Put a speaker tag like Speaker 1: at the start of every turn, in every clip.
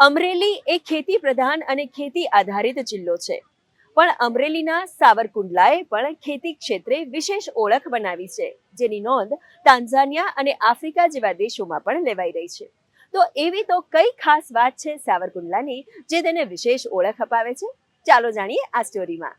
Speaker 1: અમરેલી એ ખેતી પ્રધાન અને ખેતી આધારિત જિલ્લો છે. પણ અમરેલીના સાવરકુંડલાએ પણ ખેતી ક્ષેત્રે વિશેષ ઓળખ બનાવી છે, જેની નોંધ તાન્ઝાનિયા અને આફ્રિકા જેવા દેશોમાં પણ લેવાઈ રહી છે. તો એવી તો કઈ ખાસ વાત છે સાવરકુંડલાની, જે તેને વિશેષ ઓળખ અપાવે છે? ચાલો જાણીએ આ સ્ટોરીમાં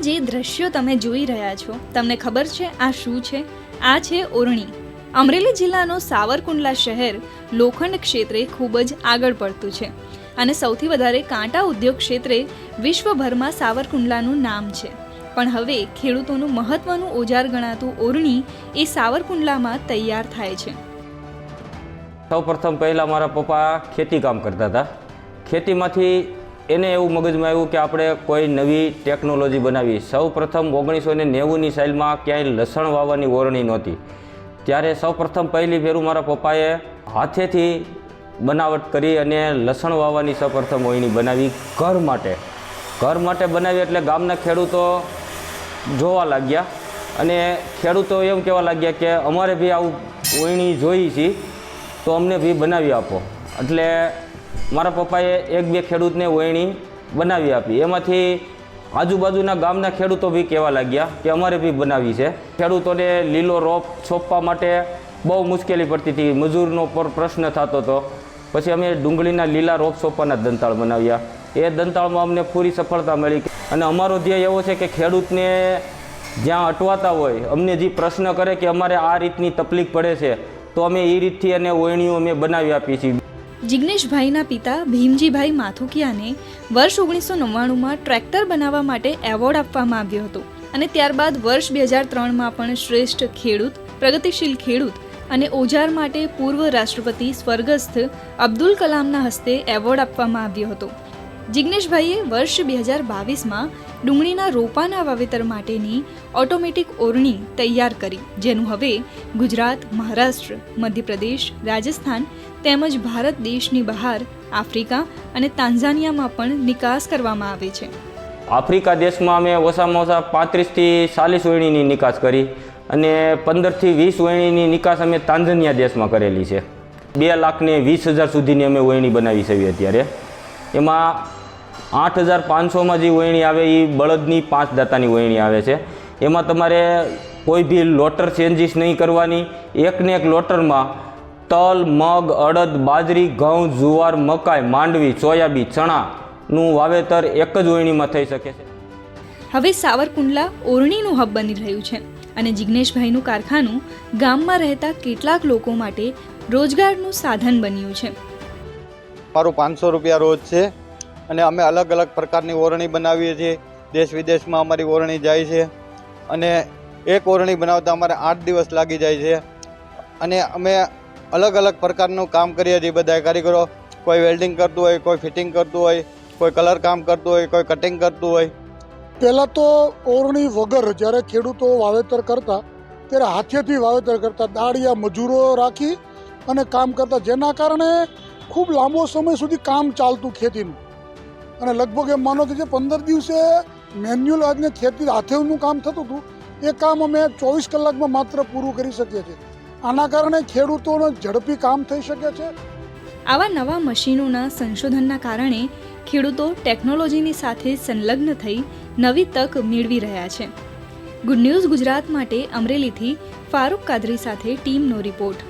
Speaker 2: જે દ્રશ્યો તમે જોઈ રહ્યા છો, તમને ખબર છે આ શું છે? આ છે ઓરણી. અમરેલી જિલ્લાનો સાવરકુંડલા શહેર લોખંડ ક્ષેત્રે ખૂબ જ આગળ પડતું છે અને સૌથી વધારે કાંટા ઉદ્યોગ ક્ષેત્રે વિશ્વભરમાં સાવરકુંડલાનું નામ છે. પણ હવે ખેડૂતોનું મહત્વનું ઓજાર ગણાતું ઓરણી એ સાવરકુંડલામાં તૈયાર થાય છે.
Speaker 3: સૌ પ્રથમ પહેલાં મારા પપ્પા ખેતી કામ કરતા હતા. ખેતીમાંથી એને એવું મગજમાં આવ્યું કે આપણે કોઈ નવી ટેકનોલોજી બનાવી. સૌ પ્રથમ ઓગણીસો ને નેવુંની સાઇલમાં ક્યાંય લસણ વાવવાની ઓરણી નહોતી. ત્યારે સૌ પ્રથમ પહેલી ફેરું મારા પપ્પાએ હાથેથી બનાવટ કરી અને લસણ વાવવાની સૌ પ્રથમ ઓયણી બનાવી ઘર માટે. ઘર માટે બનાવી એટલે ગામના ખેડૂતો જોવા લાગ્યા અને ખેડૂતો એમ કહેવા લાગ્યા કે અમારે બી આવું ઓયણી જોઈ છે, તો અમને બી બનાવી આપો. એટલે મારા પપ્પાએ એક બે ખેડૂતને ઓયણી બનાવી આપી. એમાંથી આજુબાજુના ગામના ખેડૂતો બી કહેવા લાગ્યા કે અમારે બી બનાવી છે. ખેડૂતોને લીલો રોપ છોપવા માટે બહુ મુશ્કેલી પડતી હતી. મજૂરનો પર પ્રશ્ન થતો હતો. પછી અમે ડુંગળીના લીલા રોપ સોંપવાના દંતાળ બનાવ્યા. એ દંતાળમાં અમને પૂરી સફળતા મળી અને અમારો ધ્યેય એવો છે કે ખેડૂતને જ્યાં અટવાતા હોય, અમને જે પ્રશ્ન કરે કે અમારે આ રીતની તકલીફ પડે છે, તો અમે એ રીતથી અને ઓયણીઓ અમે બનાવી આપીએ છીએ.
Speaker 2: જિગ્નેશભાઈના પિતા ભીમજીભાઈ માથુકિયાને વર્ષ ઓગણીસો નવ્વાણુંમાં ટ્રેક્ટર બનાવવા માટે એવોર્ડ આપવામાં આવ્યો હતો અને ત્યારબાદ વર્ષ બે હજાર ત્રણમાં પણ શ્રેષ્ઠ ખેડૂત, પ્રગતિશીલ ખેડૂત અને ઓજાર માટે પૂર્વ રાષ્ટ્રપતિ સ્વર્ગસ્થ અબ્દુલ કલામના હસ્તે એવોર્ડ આપવામાં આવ્યો હતો. જિગ્નેશભાઈએ વર્ષ બે હજાર બાવીસમાં ડુંગળીના રોપાના વાવેતર માટેની ઓટોમેટિક ઓરણી તૈયાર કરી, જેનું હવે ગુજરાત, મહારાષ્ટ્ર, મધ્યપ્રદેશ, રાજસ્થાન તેમજ ભારત દેશની બહાર આફ્રિકા અને તાન્ઝાનિયામાં પણ નિકાસ કરવામાં આવે છે.
Speaker 3: આફ્રિકા દેશમાં અમે ઓછામાં ઓછા પાંત્રીસથી ચાલીસ ઓયણીની નિકાસ કરી અને પંદરથી વીસ ઓયણીની નિકાસ અમે તાંઝાનિયા દેશમાં કરેલી છે. બે લાખને વીસ હજાર સુધીની અમે વહેણી બનાવી છે અત્યારે. એમાં આઠ હજાર પાંચસોમાં જે ઓયણી આવે એ બળદની પાંચ દાતાની ઓયણી આવે છે. એમાં તમારે કોઈ બી લોટર ચેન્જીસ નહીં કરવાની. એકને એક લોટરમાં તલ મગ અડદ બાજરી ઘઉં જુવાર મકાઈ માંડવી સોયાબી ચણાનું વાવેતર એક જ ઓયણીમાં થઈ શકે છે.
Speaker 2: હવે સાવરકુંડલા ઓરણીનું હબ બની રહ્યું છે અને જિગ્નેશભાઈનું કારખાનું ગામમાં રહેતા કેટલાક લોકો માટે રોજગારનું સાધન બન્યું છે.
Speaker 4: મારું પાંચસો રૂપિયા રોજ છે. અને અમે અલગ અલગ પ્રકારની ઓરણી બનાવીએ છીએ. દેશ વિદેશમાં અમારી ઓરણી જાય છે. અને એક ઓરણી બનાવતા અમારે આઠ દિવસ લાગી જાય છે. અને અમે અલગ અલગ પ્રકારનું કામ કરીએ છીએ બધા કારીગરો. કોઈ વેલ્ડિંગ કરતું હોય, કોઈ ફિટિંગ કરતું હોય, કોઈ કલર કામ કરતું હોય, કોઈ કટિંગ કરતું હોય.
Speaker 5: પહેલાં તો ઓરણી વગર જ્યારે ખેડૂતો વાવેતર કરતા, ત્યારે હાથેથી વાવેતર કરતા દાળિયા, મજૂરો રાખી અને કામ કરતા. જેના કારણે ખૂબ લાંબો સમય સુધી કામ ચાલતું ખેતીનું. અને લગભગ એમ માનો કે જે પંદર દિવસે મેન્યુઅલ આજને ખેતી હાથેનું કામ થતું હતું, એ કામ અમે ચોવીસ કલાકમાં માત્ર પૂરું કરી શકીએ છીએ. આના કારણે ખેડૂતોને ઝડપી કામ થઈ શકે છે.
Speaker 2: આવા નવા મશીનોના સંશોધનના કારણે ખેડૂતો ટેકનોલોજીની સાથે સંલગ્ન થઈ નવી તક મેળવી રહ્યા છે. ગુડ ન્યૂઝ ગુજરાત માટે અમરેલીથી ફારૂક કાદરી સાથે ટીમનો રિપોર્ટ.